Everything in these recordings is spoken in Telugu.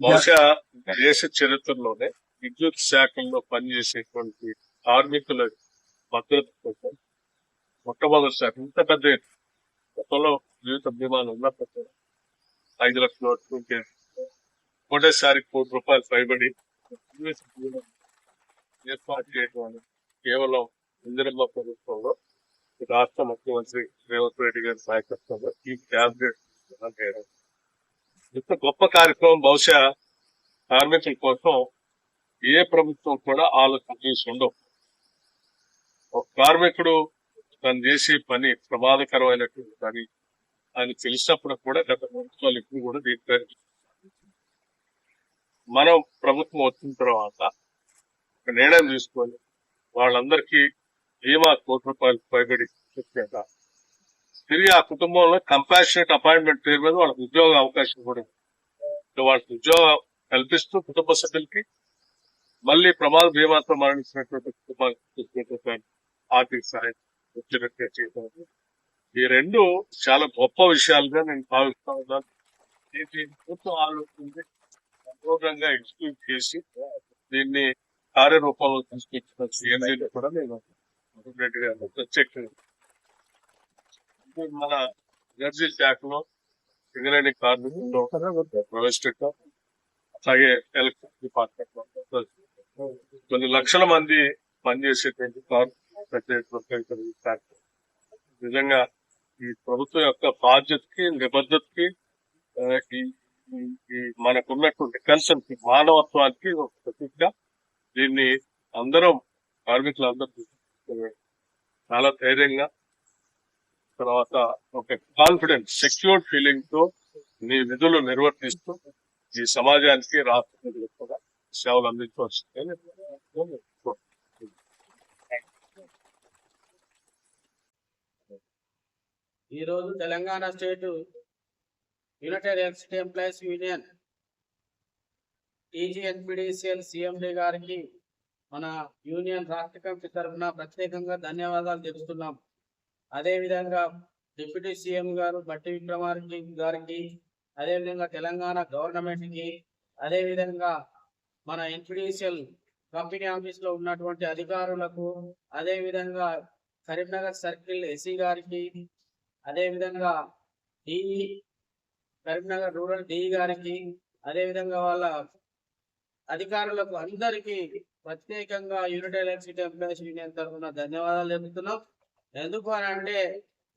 బహుశా దేశ చరిత్రలోనే విద్యుత్ శాఖల్లో పనిచేసేటువంటి కార్మికుల భద్రత కోసం మొట్టమొదటిసారి ఇంత పెద్ద గతంలో జీవిత బీమాలు ఉన్నప్పుడు ఐదు లక్షల వరకు ఒకటేసారి కోటి రూపాయలు పైబడి ఏర్పాటు చేయడం కేవలం ఇందిరమ్మ ప్రభుత్వంలో ఈ రాష్ట్ర ముఖ్యమంత్రి రేవంత్ రెడ్డి గారి నాయకత్వంలో ఈ క్యాబినెట్ చేయడం. ఇంత గొప్ప కార్యక్రమం బహుశా కార్మికుల కోసం ఏ ప్రభుత్వం కూడా ఆలోచన చేసి ఉండవు. ఒక కార్మికుడు తను చేసే పని ప్రమాదకరమైనటువంటి పని అని తెలిసినప్పుడు కూడా గత ప్రభుత్వాలు ఇప్పుడు కూడా దీనికి మనం ప్రభుత్వం వచ్చిన తర్వాత ఒక నిర్ణయం తీసుకొని వాళ్ళందరికీ బీమా కోటి రూపాయలు పైబడి చెప్పాక తిరిగి ఆ కుటుంబంలో కంపాషనేట్ అపాయింట్మెంట్ పేరు మీద వాళ్ళకి ఉద్యోగ అవకాశం కూడా ఉంది. వాళ్ళకి ఉద్యోగం కల్పిస్తూ కుటుంబ సభ్యులకి మళ్ళీ ప్రమాద బీమాతో మరణించినటువంటి కుటుంబానికి ఆర్థిక సహాయం వచ్చినట్టుగా చేయడం ఈ రెండు చాలా గొప్ప విషయాలుగా నేను భావిస్తా ఉన్నాను దీన్ని ప్రభుత్వం ఆలోచించి సంపూర్ణంగా ఎగ్జిక్యూట్ చేసి దీన్ని కార్యరూపంలో తీసుకొచ్చిన కూడా నేను రెడ్డి గారు ప్రత్యేకంగా మన ఎనర్జీ శాఖలో సింగరేణి కార్మికులు ప్రవేశపెట్టాం. అలాగే ఎలక్ట్రిక్ డిపార్ట్మెంట్లో కొన్ని లక్షల మంది పనిచేసేటువంటి కార్మికులు ప్రత్యేక నిజంగా ఈ ప్రభుత్వం యొక్క బాధ్యతకి నిబద్ధతకి మనకున్నటువంటి కన్సర్న్ మానవత్వానికి ఒక ప్రతీక. దీన్ని అందరం కార్మికులందరూ చాలా ధైర్యంగా తర్వాత ఒక కాన్ఫిడెన్స్ సెక్యూర్డ్ ఫీలింగ్తో నీ విధులు నిర్వర్తిస్తూ ఈ సమాజానికి రాష్ట్ర కూడా సేవలు అందించవచ్చు ఈ రోజు Telangana state united electricity employees union TGNPDCL CMD గారికి మన యూనియన్ రాష్ట్ర కమిటీ తరఫున ప్రత్యేకంగా ధన్యవాదాలు తెలుపుతున్నాం. అదే విధంగా డిప్యూటీ సీఎం గారు బట్టి విక్రమార్కి గారికి అదే విధంగా తెలంగాణ గవర్నమెంట్కి అదే విధంగా మన ఎన్పిడిసిఎల్ కంపెనీ ఆఫీస్లో ఉన్నటువంటి అధికారులకు అదే విధంగా కరీంనగర్ సర్కిల్ ఎస్సీ గారికి అదే విధంగా డిఈ కరీంనగర్ రూరల్ డిఈ గారికి అదే విధంగా వాళ్ళ అధికారులకు అందరికీ ప్రత్యేకంగా యూనిట్ ఎలక్ట్రిసిటీ ఎంప్లాయీస్ యూనియన్ తరఫున ధన్యవాదాలు చెబుతున్నాం ఎందుకు అని అంటే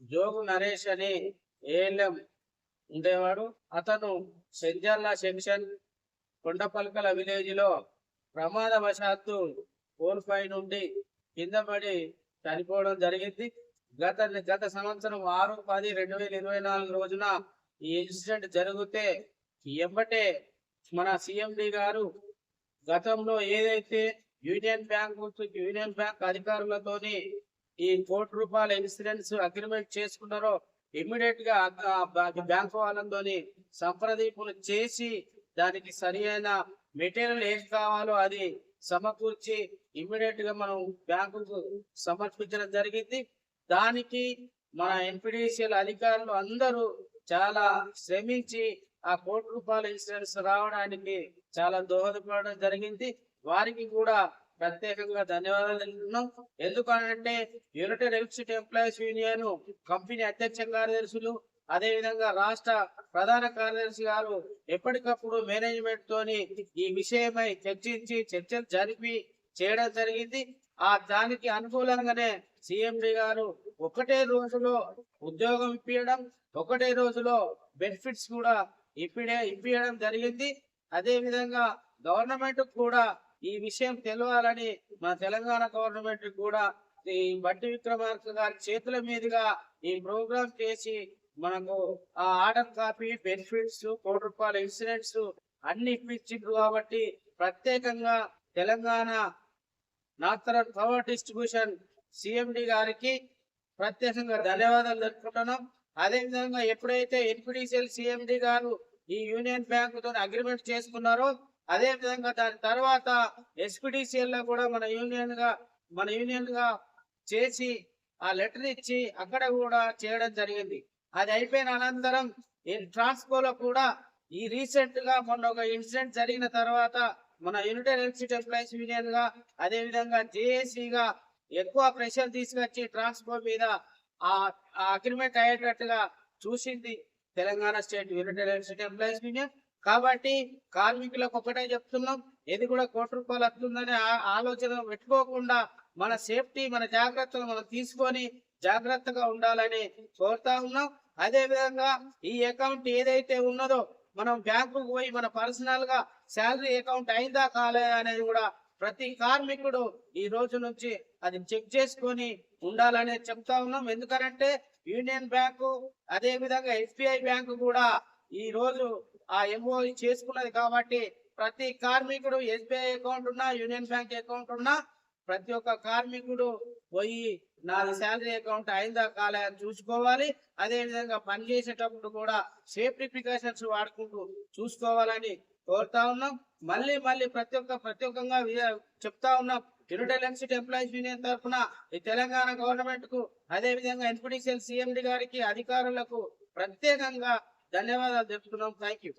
జోగు నరేష్ అని ఏఎల్ఎం ఉండేవాడు. అతను సెంజర్ల సెక్షన్ కొండపల్కల విలేజ్లో ప్రమాదవశాత్తు ఫోర్ ఫైవ్ నుండి కింద పడి చనిపోవడం జరిగింది. గత గత సంవత్సరం ఆరు పది రెండు వేల ఇరవై నాలుగు రోజున ఈ ఇన్సిడెంట్ జరిగితే ఎంబటే మన సిఎండి గారు గతంలో ఏదైతే యూనియన్ బ్యాంక్ యూనియన్ బ్యాంక్ అధికారులతోని ఈ కోటి రూపాయల ఇన్సూరెన్స్ అగ్రిమెంట్ చేసుకున్నారో ఇమ్మీడియట్గా బ్యాంక్ వాళ్ళతోని సంప్రదింపులు చేసి దానికి సరి అయిన మెటీరియల్ ఏం కావాలో అది సమకూర్చి ఇమ్మీడియట్గా మనం బ్యాంకుకు సమర్పించడం జరిగింది. దానికి మన ఎన్పిడిసిఎల్ అధికారులు అందరూ చాలా శ్రమించి ఆ కోటి రూపాయల ఇన్సూరెన్స్ రావడానికి చాలా దోహదపడడం జరిగింది. వారికి కూడా ప్రత్యేకంగా ధన్యవాదాలు తెలుపుతున్నాం. ఎందుకంటే united electricity employees union company అధ్యక్ష కార్యదర్శులు అదే విధంగా రాష్ట్ర ప్రధాన కార్యదర్శి గారు ఎప్పటికప్పుడు మేనేజ్మెంట్ తోని ఈ విషయమై చర్చించి చర్చలు జరిపి చేయడం జరిగింది. ఆ దానికి అనుకూలంగానే సిఎండి గారు ఒకటే రోజులో ఉద్యోగం ఇప్పించడం ఒకటే రోజులో బెనిఫిట్స్ కూడా ఇప్పిడే ఇప్పించడం జరిగింది. అదే విధంగా గవర్నమెంట్ కూడా ఈ విషయం తెలవాలని మన తెలంగాణ గవర్నమెంట్ కూడా ఈ బట్టి విక్రమార్క గారి చేతుల మీదుగా ఈ ప్రోగ్రామ్ చేసి మనకు ఆ ఆర్డర్ కాపీ బెనిఫిట్స్ కోటి రూపాయల ఇన్సూరెన్స్ అన్ని ఇప్పించిండ్రు కాబట్టి ప్రత్యేకంగా Telangana northern power distribution CMD గారికి ప్రత్యేకంగా ధన్యవాదాలు జరుపుకుంటున్నాం అదే విధంగా ఎప్పుడైతే ఎన్పిడిసిఎల్ సిఎండి గారు ఈ యూనియన్ బ్యాంకుతో అగ్రిమెంట్ చేసుకున్నారో అదే విధంగా దాని తర్వాత ఎస్పిడిసిఎల్లో కూడా మన యూనియన్గా మన యూనియన్గా చేసి ఆ లెటర్ ఇచ్చి అక్కడ కూడా చేయడం జరిగింది. అది అయిపోయిన అనంతరం ఈ ట్రాన్స్కోలో కూడా ఈ రీసెంట్గా మొన్న ఒక ఇన్సిడెంట్ జరిగిన తర్వాత మన యునైటెడ్ ఎలక్ట్రిసిటీ ఎంప్లాయీస్ యూనియన్గా అదే విధంగా జేఏసీ గా ఎక్కువ ప్రెషర్ తీసుకొచ్చి ట్రాన్స్పోర్ట్ మీద ఆ అగ్రిమెంట్ అయ్యేటట్టుగా చూసింది Telangana state united electricity employees union. కాబట్టి కార్మికులకు ఒకటే చెప్తున్నాం ఇది కూడా కోటి రూపాయలు వస్తుందని ఆ- ఆలోచన పెట్టుకోకుండా మన సేఫ్టీ మన జాగ్రత్తలు మనం తీసుకొని జాగ్రత్తగా ఉండాలని కోరుతా ఉన్నాం. అదే విధంగా ఈ అకౌంట్ ఏదైతే ఉన్నదో మనం బ్యాంకుకు పోయి మన పర్సనల్గా శాలరీ అకౌంట్ అయిందా కాలేదా అనేది కూడా ప్రతి కార్మికుడు ఈ రోజు నుంచి అది చెక్ చేసుకొని ఉండాలని చెప్తా ఉన్నాం. ఎందుకనంటే యూనియన్ బ్యాంకు అదే విధంగా ఎస్బీఐ బ్యాంకు కూడా ఈ రోజు ఆ ఎంఓ చేసుకున్నది కాబట్టి ప్రతి కార్మికుడు ఎస్బీఐ అకౌంట్ ఉన్నా యూనియన్ బ్యాంక్ అకౌంట్ ఉన్నా ప్రతి ఒక్క కార్మికుడు పోయి నాది శాలరీ అకౌంట్ అయిందా కాలే అని చూసుకోవాలి. అదే విధంగా పని చేసేటప్పుడు కూడా సేఫ్టీ ప్రికాషన్స్ వాడుకుంటూ చూసుకోవాలని కోరుతా ఉన్నాం. మళ్ళీ మళ్ళీ ప్రతి ఒక్క ప్రత్యేకంగా చెప్తా ఉన్నాం. యునైటెడ్ ఎంప్లాయీస్ యూనియన్ తరఫున ఈ తెలంగాణ గవర్నమెంట్కు అదే విధంగా ఎన్పిటిసిఎల్ సిఎండి గారికి అధికారులకు ప్రత్యేకంగా ధన్యవాదాలు చెప్తున్నాం థ్యాంక్ యూ